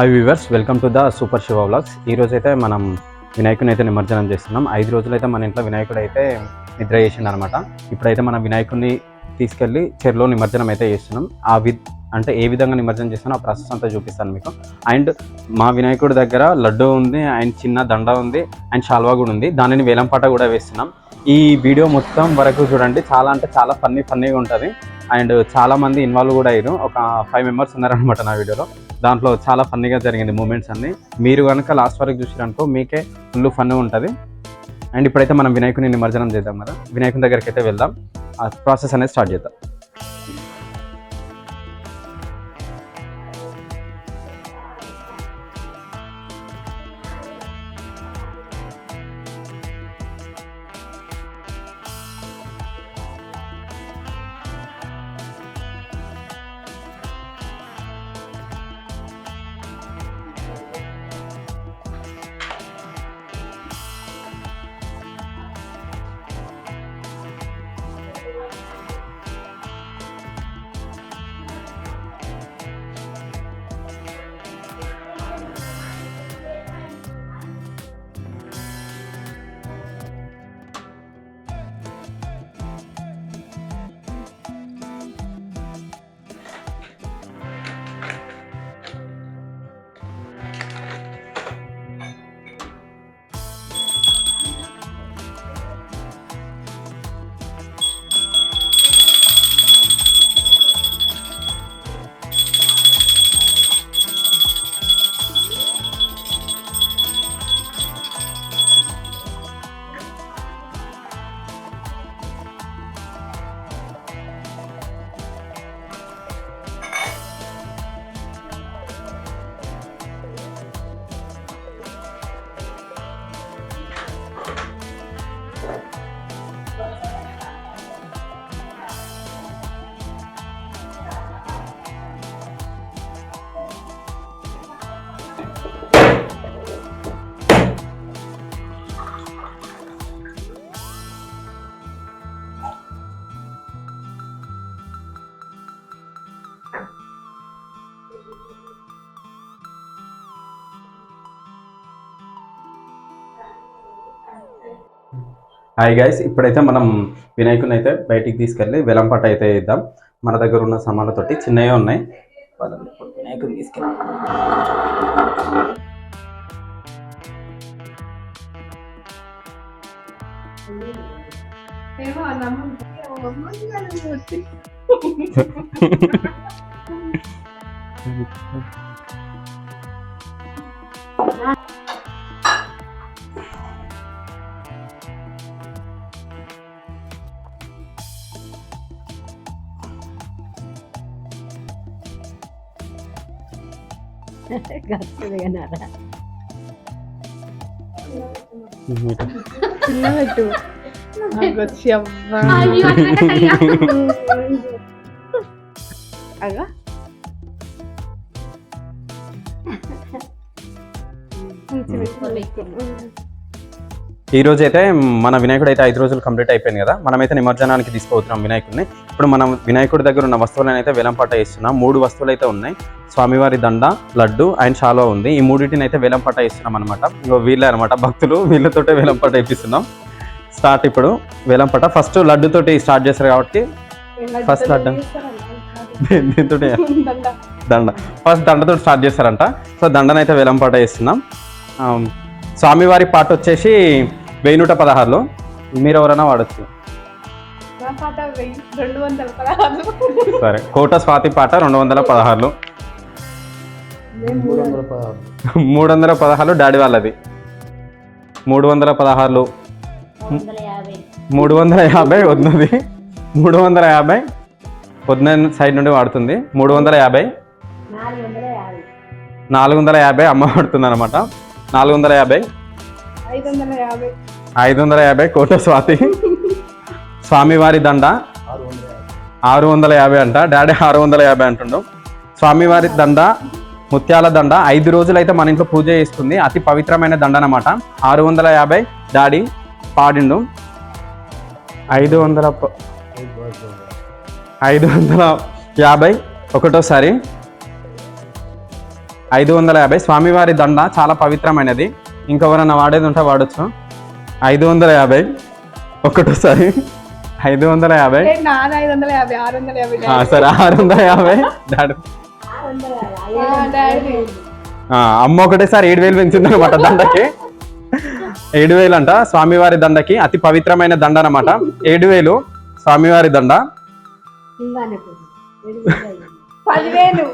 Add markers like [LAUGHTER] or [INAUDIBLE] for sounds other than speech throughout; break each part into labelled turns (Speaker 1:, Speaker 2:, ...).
Speaker 1: Hi viewers welcome to the super Shiva vlogs ఈ రోజు అయితే మనం వినాయకుని అయితే నిమజ్జనం చేస్తున్నాం. ఐదు రోజులు అయితే మన ఇంట్లో వినాయకుడు అయితే నిద్ర చేసిండు అనమాట ఇప్పుడైతే మనం వినాయకుడిని తీసుకెళ్ళి చెరులో నిమజ్జనం అయితే చేస్తున్నాం. ఆ వి అంటే ఏ విధంగా నిమజ్జనం చేస్తానో ఆ ప్రాసెస్ అంతా చూపిస్తాను మీకు. అండ్ మా వినాయకుడి దగ్గర లడ్డు ఉంది అండ్ చిన్న దండ ఉంది అండ్ షాల్వా కూడా ఉంది. దానిని వేలంపాట కూడా వేస్తున్నాం. ఈ వీడియో మొత్తం వరకు చూడండి. చాలా అంటే చాలా ఫన్నీ ఫన్నీగా ఉంటుంది. అండ్ చాలా మంది ఇన్వాల్వ్ కూడా అయ్యారు. ఒక ఫైవ్ మెంబర్స్ ఉన్నారనమాట నా వీడియోలో. దాంట్లో చాలా ఫన్నీగా జరిగింది మూమెంట్స్ అన్ని. మీరు కనుక లాస్ట్ వరకు చూసారనుకో మీకే ఫుల్ ఫన్ ఉంటుంది. అండ్ ఇప్పుడైతే మనం వినాయకుని నిమజ్జనం చేద్దాం కదా. వినాయకుని దగ్గరికి అయితే వెళ్దాం. ఆ ప్రాసెస్ అనేది స్టార్ట్ చేద్దాం. హాయ్ గైస్ ఇప్పుడైతే మనం వినాయకుని అయితే బయటికి తీసుకెళ్ళి వెలంపాట అయితే ఇద్దాం మన దగ్గర ఉన్న సామాన్లతోటి చిన్నవి ఉన్నాయి. వాళ్ళని వినాయకుని తీసుకెళ్ళి [LAUGHS]
Speaker 2: കറച്ചത് കിണറ പിന്നെ പറ്റുമോ ആകാ വിളിക്കുന്നു
Speaker 1: ఈ రోజు అయితే మన వినాయకుడు అయితే ఐదు రోజులు కంప్లీట్ అయిపోయింది కదా మనమైతే నిమజ్జనానికి తీసుకుపోతున్నాం వినాయకుడిని. ఇప్పుడు మనం వినాయకుడి దగ్గర ఉన్న వస్తువులను అయితే వేలంపాట ఇస్తున్నాం మూడు వస్తువులు అయితే ఉన్నాయి. స్వామివారి దండ లడ్డు అండ్ షాలో ఉంది. ఈ మూడింటిని అయితే వేలంపాట ఇస్తున్నాం అనమాట ఇంకో వీళ్ళే అనమాట భక్తులు. వీళ్ళతోటే వేలంపాట ఇప్పిస్తున్నాం స్టార్ట్ ఇప్పుడు వేలంపాట. ఫస్ట్ లడ్డుతోటి స్టార్ట్ చేస్తారు కాబట్టి ఫస్ట్ లడ్డు. దీంతో దండ. ఫస్ట్ దండతో స్టార్ట్ చేస్తారంట. సో దండనైతే వేలంపాట చేస్తున్నాం. స్వామివారి పాట వచ్చేసి వెయ్యి నూట పదహారులో మీరు ఎవరైనా వాడచ్చు
Speaker 2: పదహారు
Speaker 1: సరే కోట స్వాతి పాట రెండు వందల పదహారులు. మూడు వందల పదహారులు డాడీ వాళ్ళది. మూడు వందల పదహారులు. మూడు వందల యాభై. వద్దుది. మూడు వందల యాభై పొద్దున సైడ్ నుండి వాడుతుంది. మూడు వందల యాభై. నాలుగు వందల యాభై. అమ్మ వాడుతుంది అనమాట నాలుగు వందల యాభై.
Speaker 2: ఐదు వందల యాభై.
Speaker 1: ఐదు వందల యాభై కోట స్వాతి. స్వామివారి దండ. ఆరు వందల యాభై అంట. డాడీ ఆరు వందల యాభై అంటుండు. స్వామివారి దండ ముత్యాల దండ ఐదు రోజులు అయితే మన ఇంట్లో పూజ చేస్తుంది. అతి పవిత్రమైన దండ అనమాట ఆరు వందల యాభై డాడీ పాడిండు. ఐదు వందల ఐదు వందల యాభై ఒకటోసారి. ఐదు వందల యాభై. స్వామివారి దండ చాలా పవిత్రమైనది. ఇంకెవరన్నా వాడేది ఉంటే వాడచ్చు. ఐదు వందల యాభై. ఒకటోసారి ఐదు వందల యాభై. సరే ఆరు వందల యాభై. డాడీ.
Speaker 2: ఆ, డాడీ.
Speaker 1: ఆ, అమ్మ ఒకటేసారి ఏడు వేలు పెంచింది అనమాట దండకి. ఏడు వేలు అంట స్వామివారి దండకి అతి పవిత్రమైన దండ అనమాట ఏడు వేలు స్వామివారి దండ
Speaker 2: పదివేలు.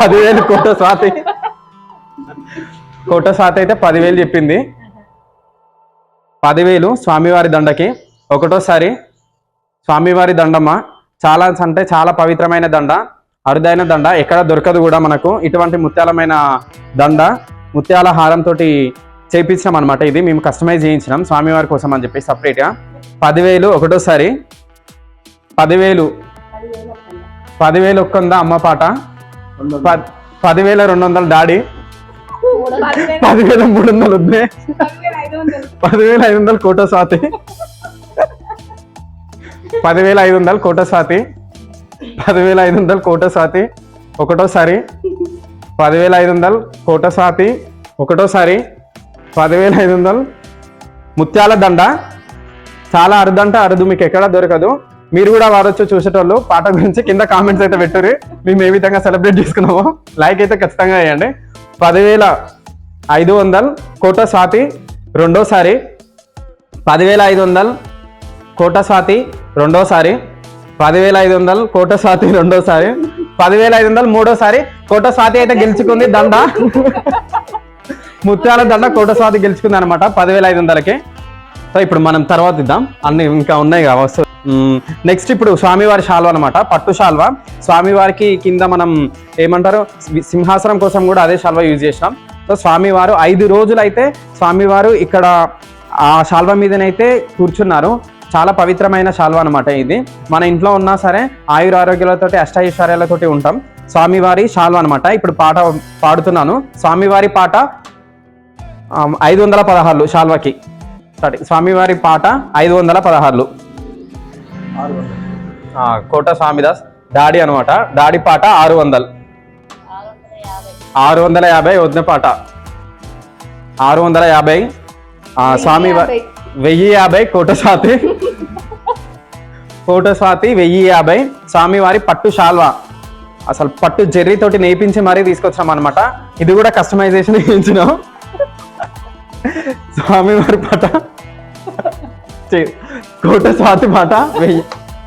Speaker 1: పదివేలు కోట స్వాతి. కోట స్వాతి అయితే పదివేలు చెప్పింది. పదివేలు స్వామివారి దండకి. ఒకటోసారి స్వామివారి దండమ్మ చాలా అంటే చాలా పవిత్రమైన దండ అరుదైన దండ. ఎక్కడ దొరకదు కూడా మనకు. ఇటువంటి ముత్యాలమైన దండ ముత్యాల హారంతో చేయించినాం అనమాట ఇది. మేము కస్టమైజ్ చేయించినాం స్వామివారి కోసం అని చెప్పి సపరేట్గా. పదివేలు ఒకటోసారి పదివేలు పదివేలు ఒక్కందా అమ్మ పాట? ప- పదివేల రెండు వందల డాడీ
Speaker 2: పదివేలు
Speaker 1: మూడు వందలు వద్దే
Speaker 2: పదివేలు ఐదు వందలు
Speaker 1: కోట స్వాతి. పదివేల ఐదు వందలు కోట స్వాతి. పదివేల ఐదు వందలు కోట స్వాతి. ఒకటోసారి. పదివేల ఐదు వందలు కోట స్వాతి. ఒకటోసారి. పదివేల ఐదు వందలు ముత్యాల దండ. చాలా అరుదంట అరుదు మీకు ఎక్కడ దొరకదు. మీరు కూడా వాడొచ్చు చూసేటోళ్ళు. పాట గురించి కింద కామెంట్స్ అయితే పెట్టుర్రి. మేము ఏ విధంగా సెలబ్రేట్ చేసుకున్నామో. లైక్ అయితే ఖచ్చితంగా వేయండి. పదివేల ఐదు వందలు కోట స్వాతి రెండోసారి. పదివేల ఐదు వందలు కోట స్వాతి రెండోసారి. పదివేల ఐదు వందలు కోట స్వాతి రెండోసారి. పదివేల ఐదు వందలు మూడోసారి కోట స్వాతి అయితే గెలుచుకుంది దండ. ముత్యాల దండ కోట స్వాతి గెలుచుకుంది అనమాట పదివేల ఐదు వందలకి. సో ఇప్పుడు మనం తర్వాత ఇద్దాం. అన్ని ఇంకా ఉన్నాయి కదా వస్తువు నెక్స్ట్ ఇప్పుడు స్వామివారి శాల్వ అనమాట పట్టు శాల్వ. స్వామివారికి కింద మనం ఏమంటారు? సింహాసనం కోసం కూడా అదే శాల్వ యూజ్ చేసినాం. సో స్వామివారు ఐదు రోజులైతే స్వామివారు ఇక్కడ ఆ శాల్వ మీదనైతే కూర్చున్నారు. చాలా పవిత్రమైన శాల్వ అనమాట ఇది. మన ఇంట్లో ఉన్నా సరే ఆయుర ఆరోగ్యాలతోటి అష్టైశ్వర్యాలతోటి ఉంటాం. స్వామివారి శాల్వ అనమాట ఇప్పుడు పాట పాడుతున్నాను. స్వామివారి పాట ఐదు వందల పదహారులు శాల్వకి. సారీ స్వామివారి పాట ఐదు వందల పదహారులు. కోట స్వామిదాస్ డాడీ అనమాట డాడీ పాట ఆరు వందలు ఆరు వందల యాభై వదిన పాట. ఆరు వందల యాభై ఆ, స్వామి. వెయ్యి యాభై కోట స్వాతి. కోట స్వాతి వెయ్యి యాభై. స్వామివారి పట్టు శాల్వా. అసలు పట్టు జెర్రీ తోటి నేపించి మరీ తీసుకొచ్చాం అనమాట ఇది కూడా కస్టమైజేషన్ చేయించినాం స్వామివారి పాట. కోట స్వాతి పాట వెయ్యి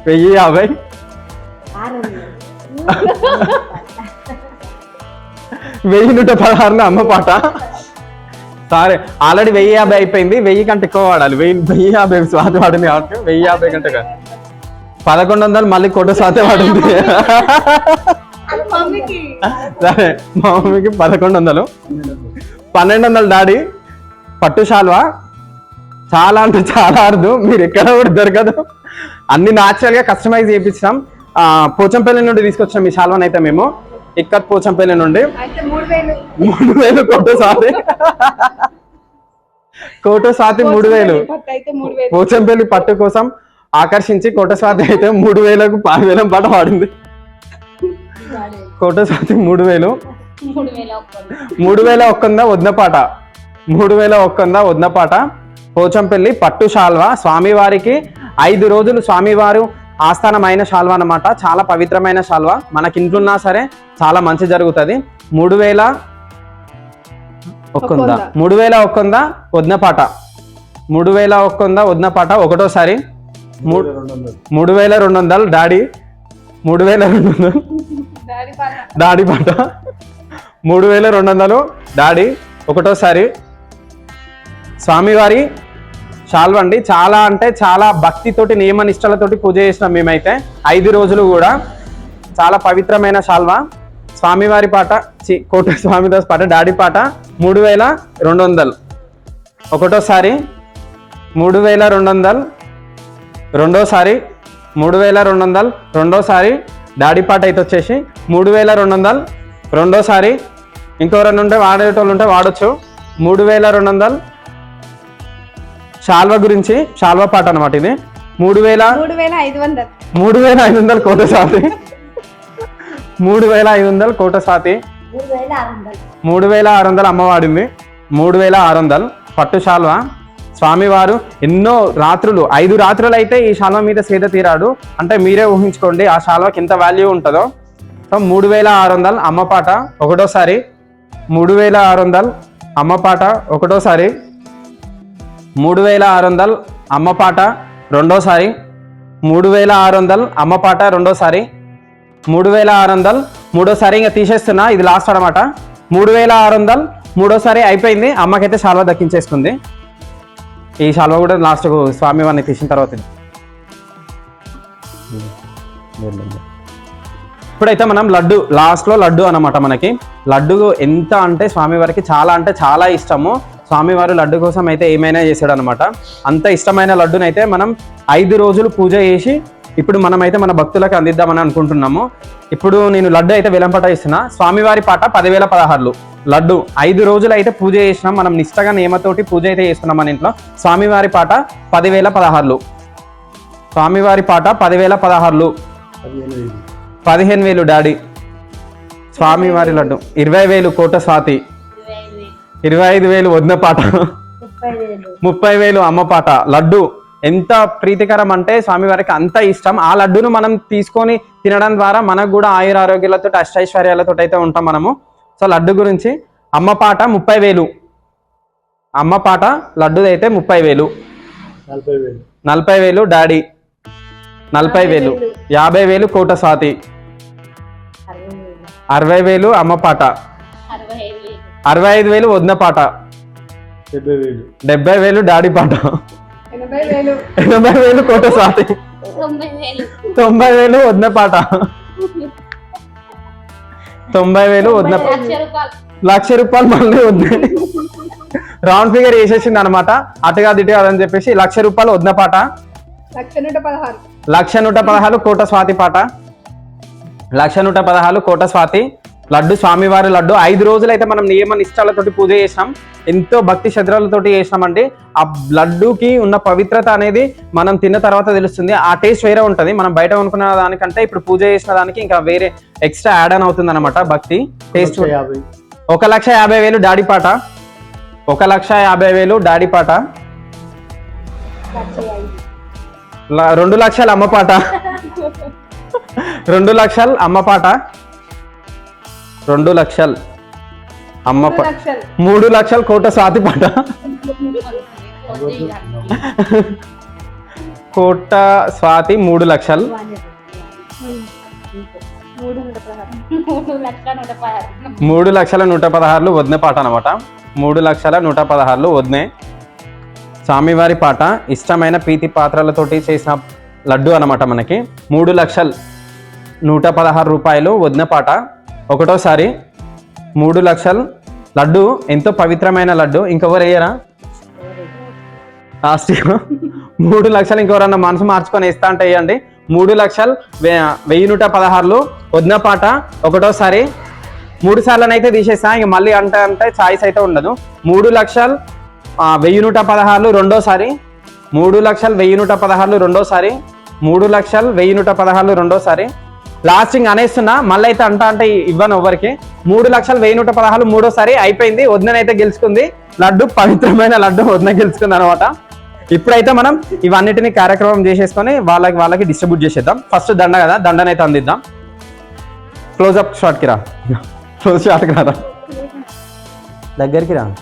Speaker 1: వెయ్యి యాభై. వెయ్యి నూట పదహారులో అమ్మ పాట. సారీ ఆల్రెడీ వెయ్యి యాభై అయిపోయింది వెయ్యి కంటే ఎక్కువ వాడాలి. వెయ్యి వెయ్యి యాభై స్వాతి వాడింది కాబట్టి వెయ్యి యాభై కంటే కాదు. పదకొండు వందలు మళ్ళీ కోట స్వాతి వాడింది సరే మా మమ్మీకి పదకొండు వందలు. పన్నెండు వందలు డాడీ పట్టు శాల్వా? చాలా అంటే చాలా అరుదు. మీరు ఎక్కడ కూడా దొరకదు. అన్ని న్యాచురల్గా కస్టమైజ్ చేయించాం ఆ, పోచంపల్లి నుండి తీసుకొచ్చాం ఈ శాల్వాని అయితే మేము. ఇక్కత్ పోచంపల్లి నుండి.
Speaker 2: మూడు వేలు.
Speaker 1: కోట సాతి కోట సాతి మూడు వేలు. పోచంపల్లి పట్టు కోసం ఆకర్షించి కోట స్వాతి అయితే మూడు వేలకు పాతి వేలం పాట పాడింది కోట స్వాతి మూడు వేలు.
Speaker 2: మూడు వేల ఒక్క
Speaker 1: మూడు వేల ఒక్కందా వద్న పాట. మూడు వేల ఒక్కందా వద్న పాట. పోచంపల్లి పట్టు శాల్వా. స్వామివారికి ఐదు రోజులు స్వామివారు ఆస్థానమైన శాల్వా అన్నమాట. చాలా పవిత్రమైన శాల్వా. మనకి ఇంట్లున్నా సరే చాలా మంచి జరుగుతుంది. మూడు వేల ఒక్కందా. మూడు వేల ఒక్కందా వద్న పాట మూడు వేల ఒక్కందా వద్న పాట ఒకటోసారి మూడు వేల రెండు వందలు. డాడీ. మూడు వేల రెండు వందలు.
Speaker 2: డాడీ పాట.
Speaker 1: డాడీ పాట. మూడు వేల రెండు వందలు. డాడీ ఒకటోసారి స్వామివారి శాల్వ అండి చాలా అంటే చాలా భక్తితోటి నియమ నిష్టలతోటి పూజ చేసినాం మేమైతే. ఐదు రోజులు కూడా. చాలా పవిత్రమైన శాల్వ స్వామివారి పాట కోట స్వామిదాస్ పాట డాడీ పాట మూడు వేల రెండు వందలు. ఒకటోసారి మూడు వేల రెండు వందలు. రెండోసారి మూడు వేల రెండు వందలు. రెండోసారి డాడీ పాట అయితే వచ్చేసి మూడు వేల రెండు వందలు. రెండోసారి ఇంకెవరైనా ఉంటే వాడేటోళ్ళు ఉంటే వాడచ్చు. మూడు వేల రెండు వందలు. శాల్వ గురించి శాల్వ పాట అనమాట ఇది. మూడు వేల
Speaker 2: మూడు వేల ఐదు వందలు.
Speaker 1: మూడు వేల ఐదు వందలు కోట సాతి. మూడు వేల ఐదు వందలు కోట సాతి.
Speaker 3: మూడు వేల ఆరు వందలు.
Speaker 1: మూడు వేల ఆరు వందలు అమ్మ వాడింది. మూడు వేల ఆరు వందలు పట్టు శాల్వా. స్వామివారు ఎన్నో రాత్రులు ఐదు రాత్రులు అయితే ఈ శాల్వా మీద సేద తీరాడు. అంటే మీరే ఊహించుకోండి ఆ శాల్వాకి ఎంత వాల్యూ ఉంటుందో. సో మూడు వేల ఆరు వందలు అమ్మ పాట ఒకటోసారి. మూడు వేల ఆరు వందలు అమ్మ పాట ఒకటోసారి. మూడు వేల ఆరు వందలు అమ్మ పాట రెండోసారి. మూడు వేల ఆరు వందలు అమ్మ పాట రెండోసారి. మూడు వేల ఆరు వందలు మూడోసారి ఇంకా తీసేస్తున్నా ఇది లాస్ట్ అనమాట మూడు వేల ఆరు వందలు మూడోసారి అయిపోయింది అమ్మకైతే శాల్వా దక్కించేసుకుంది ఈ శాల్వా కూడా లాస్ట్ స్వామి వారిని తీసిన తర్వాత ఇప్పుడైతే మనం లడ్డు లాస్ట్లో లడ్డు అనమాట మనకి. లడ్డు ఎంత అంటే స్వామివారికి చాలా అంటే చాలా ఇష్టము. స్వామివారు లడ్డు కోసం అయితే ఏమైనా చేశాడు అనమాట అంత ఇష్టమైన లడ్డునైతే మనం ఐదు రోజులు పూజ చేసి ఇప్పుడు మనమైతే మన భక్తులకు అందిద్దామని అనుకుంటున్నాము. ఇప్పుడు నేను లడ్డు అయితే వేలంపాట ఇస్తున్నా స్వామివారి పాట పదివేల పదహారులు. లడ్డు ఐదు రోజులు అయితే పూజ చేసినాం. మనం నిష్టగా నియమతోటి పూజ అయితే చేస్తున్నాం మన ఇంట్లో. స్వామివారి పాట పదివేల పదహారులు. స్వామివారి పాట పదివేల పదహారులు. పదిహేను వేలు డాడీ. స్వామివారి లడ్డు. ఇరవై వేలు కోట స్వాతి.
Speaker 3: ఇరవై ఐదు వేలు
Speaker 1: వదిన పాట.
Speaker 3: ముప్పై వేలు.
Speaker 1: అమ్మ పాట. లడ్డు. ఎంత ప్రీతికరం అంటే స్వామివారికి అంత ఇష్టం. ఆ లడ్డును మనం తీసుకొని తినడం ద్వారా మనకు కూడా ఆయుర ఆరోగ్యాలతో అష్టైశ్వర్యాలతో అయితే ఉంటాం మనము. సో లడ్డు గురించి అమ్మ పాట ముప్పై వేలు. అమ్మ పాట లడ్డు అయితే ముప్పై వేలు.
Speaker 4: నలభై వేలు.
Speaker 1: డాడీ. నలభై వేలు. యాభై వేలు కోట స్వాతి.
Speaker 3: అరవై వేలు
Speaker 1: అమ్మ పాట.
Speaker 3: అరవై ఐదు వేలు
Speaker 1: వదిన పాట.
Speaker 4: డెబ్బై వేలు.
Speaker 1: డాడీ పాట.
Speaker 2: ఎనభై వేలు.
Speaker 1: కోట స్వాతి.
Speaker 3: తొంభై వేలు.
Speaker 1: వదిన పాట. తొంభై వేలు వదిన
Speaker 3: లక్ష రూపాయలు.
Speaker 1: లక్ష రూపాయలు మళ్ళీ వద్దు రౌండ్ ఫిగర్ వేసేసింది అనమాట అటుగా దిటు అని చెప్పేసి లక్ష రూపాయలు వదిన పాట.
Speaker 2: లక్ష నూట పదహారు.
Speaker 1: లక్ష నూట పదహారు కోట స్వాతి పాట. లక్ష నూట పదహారు కోట స్వాతి. లడ్డు స్వామివారి లడ్డు. ఐదు రోజులు అయితే మనం నియమ నిష్టాలతోటి పూజ చేసాం ఎంతో భక్తి శ్రద్ధలతోటి చేసామండి ఆ లడ్డుకి ఉన్న పవిత్రత అనేది మనం తిన్న తర్వాత తెలుస్తుంది. ఆ టేస్ట్ వేరే ఉంటుంది. మనం బయట కొనుక్కున్న దానికంటే ఇప్పుడు పూజ చేసిన దానికి ఇంకా వేరే ఎక్స్ట్రా యాడ్ ఆన్ అవుతుంది అనమాట భక్తి. టేస్ట్ ఒక లక్ష యాభై. వేలు డాడీ పాట. ఒక లక్ష యాభై వేలు డాడీ పాట. రెండు లక్షలు అమ్మ పాట. [LAUGHS] రెండు లక్షలు అమ్మ పాట. రెండు లక్షలు. అమ్మ
Speaker 2: మూడు లక్షలు
Speaker 1: కోట స్వాతి పాట. కోట స్వాతి మూడు లక్షలు.
Speaker 2: మూడు
Speaker 3: లక్షల నూట
Speaker 1: పదహారులు వదిన పాట అనమాట మూడు లక్షల నూట పదహారులు వదినే. స్వామివారి పాట ఇష్టమైన పీతి పాత్రలతోటి చేసిన లడ్డు అనమాట మనకి. మూడు లక్షలు నూట పదహారు రూపాయలు వదిన పాట. ఒకటోసారి మూడు లక్షలు. లడ్డు ఎంతో పవిత్రమైన లడ్డు. ఇంకెవరు వేయరా? లాస్ట్ మూడు లక్షలు ఇంకెవరన్నా మనసు మార్చుకొని ఇస్తా అంటే వేయండి. మూడు లక్షలు వే- వెయ్యి నూట పదహారులు. వదిన పాట ఒకటోసారి. మూడు సార్లనైతే తీసేస్తా. ఇంక మళ్ళీ అంటే అంటే ఛాయిస్ అయితే ఉండదు. మూడు లక్షలు వెయ్యి నూట పదహారులు రెండోసారి. మూడు లక్షలు వెయ్యి నూట పదహారులు రెండోసారి. మూడు లక్షలు వెయ్యి నూట పదహారులు రెండోసారి. లాస్టింగ్ అనేస్తున్నా మళ్ళీ అయితే అంట అంటే ఇవ్వను ఎవరికి మూడు లక్షలు వెయ్యి నూట పదహారులు మూడోసారి అయిపోయింది వదినైతే గెలుచుకుంది. లడ్డు పవిత్రమైన లడ్డు వదిన గెలుచుకుంది అనమాట ఇప్పుడైతే మనం ఇవన్నిటిని కార్యక్రమం చేసేసుకొని వాళ్ళకి వాళ్ళకి డిస్ట్రిబ్యూట్ చేసేద్దాం. ఫస్ట్ దండ కదా దండనైతే అందిద్దాం. క్లోజ్ అప్ షాట్కి రా. క్లోజ్ షాట్కి రా దగ్గరికి రా. [LAUGHS]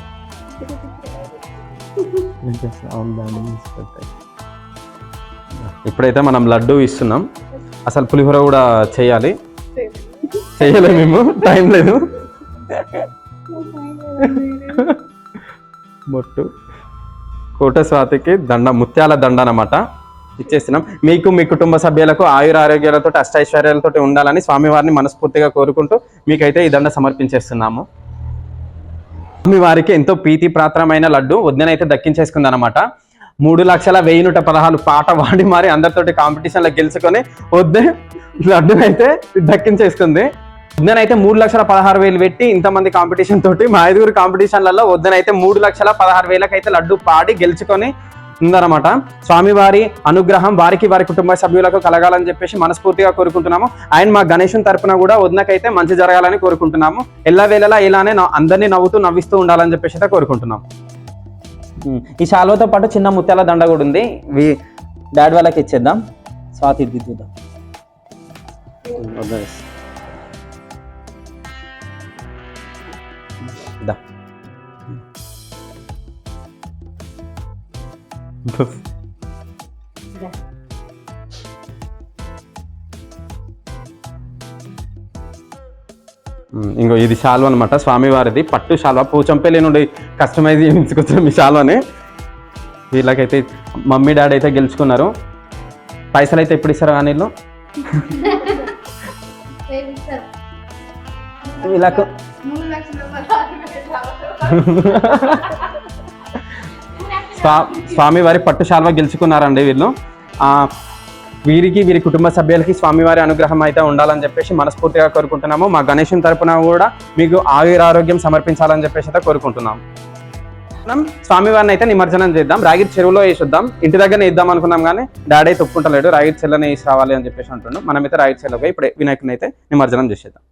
Speaker 1: ఇప్పుడైతే మనం లడ్డు ఇస్తున్నాం. అసలు పులిహోర కూడా చేయాలి. చేయలేము మేము టైం లేదు. బొట్టు. కోట స్వాతికి దండ ముత్యాల దండ అన్నమాట ఇచ్చేస్తున్నాం. మీకు మీ కుటుంబ సభ్యులకు ఆయుర ఆరోగ్యాలతో అష్టైశ్వర్యాలతో ఉండాలని స్వామివారిని మనస్ఫూర్తిగా కోరుకుంటూ మీకైతే ఈ దండ సమర్పించేస్తున్నాము. మీ వారికి ఎంతో ప్రీతి ప్రాత్రమైన లడ్డు వద్దనైతే దక్కించేసుకుందనమాట మూడు లక్షల వెయ్యి నూట పదహారు పాట వాడి మరి అందరితోటి కాంపిటీషన్లో గెలుచుకొని వద్దే లడ్డునైతే దక్కించేసుకుంది వద్దనైతే మూడు లక్షల పదహారు వేలు పెట్టి ఇంతమంది కాంపిటీషన్ తోటి మా ఐదుగురు కాంపిటీషన్లలో వద్దనైతే మూడు లక్షల పదహారు వేలకైతే లడ్డు పాడి గెలుచుకొని ఉందన్నమాట. స్వామివారి అనుగ్రహం వారికి వారి కుటుంబ సభ్యులకు కలగాలని చెప్పేసి మనస్ఫూర్తిగా కోరుకుంటున్నాము. అండ్ మా గణేషన్ తరపున కూడా వదినకైతే మంచి జరగాలని కోరుకుంటున్నాము. ఎల్లవేళలా ఇలానే అందరినీ నవ్వుతూ నవ్విస్తూ ఉండాలని చెప్పేసి అయితే కోరుకుంటున్నాము. ఈ శాలువతో పాటు చిన్న ముత్యాల దండ కూడా ఉంది. డాడీ వాళ్ళకి ఇచ్చేద్దాం. స్వాతి దిద్దుదాం దా. [LAUGHS] ఇంకో ఇది శాల్వ అనమాట స్వామివారిది. పట్టు శాల్వ పూచంపల్లి నుండి కస్టమైజ్ చేయించుకొచ్చాం ఈ శాల్వని వీళ్ళకైతే మమ్మీ డాడీ అయితే గెలుచుకున్నారు. పైసలు అయితే ఎప్పుడు ఇస్తారు కానీ వీళ్ళు వీళ్ళకు స్వా స్వామివారి పట్టు శాల్వ గెలుచుకున్నారండి వీళ్ళు. వీరికి వీరి కుటుంబ సభ్యులకి స్వామివారి అనుగ్రహం అయితే ఉండాలని చెప్పేసి మనస్ఫూర్తిగా కోరుకుంటున్నాము. మా గణేశం తరపున కూడా మీకు ఆయురారోగ్యం సమర్పించాలని చెప్పేసి అయితే కోరుకుంటున్నాం మనం స్వామివారిని అయితే నిమజ్జనం చేద్దాం. రాగిరి చెరువులో వేసిద్దాం. ఇంటి దగ్గరనే ఇద్దాం అనుకున్నాం కానీ డాడీ అయితే ఒప్పుకుంటలేడు. రాగిరి చెల్లెనే వేసి రావాలి అని చెప్పేసి అంటుండు. మనమైతే రాగిరి చెరువులో ఇప్పుడు వినాయకుని అయితే నిమజ్జనం చేసేద్దాం.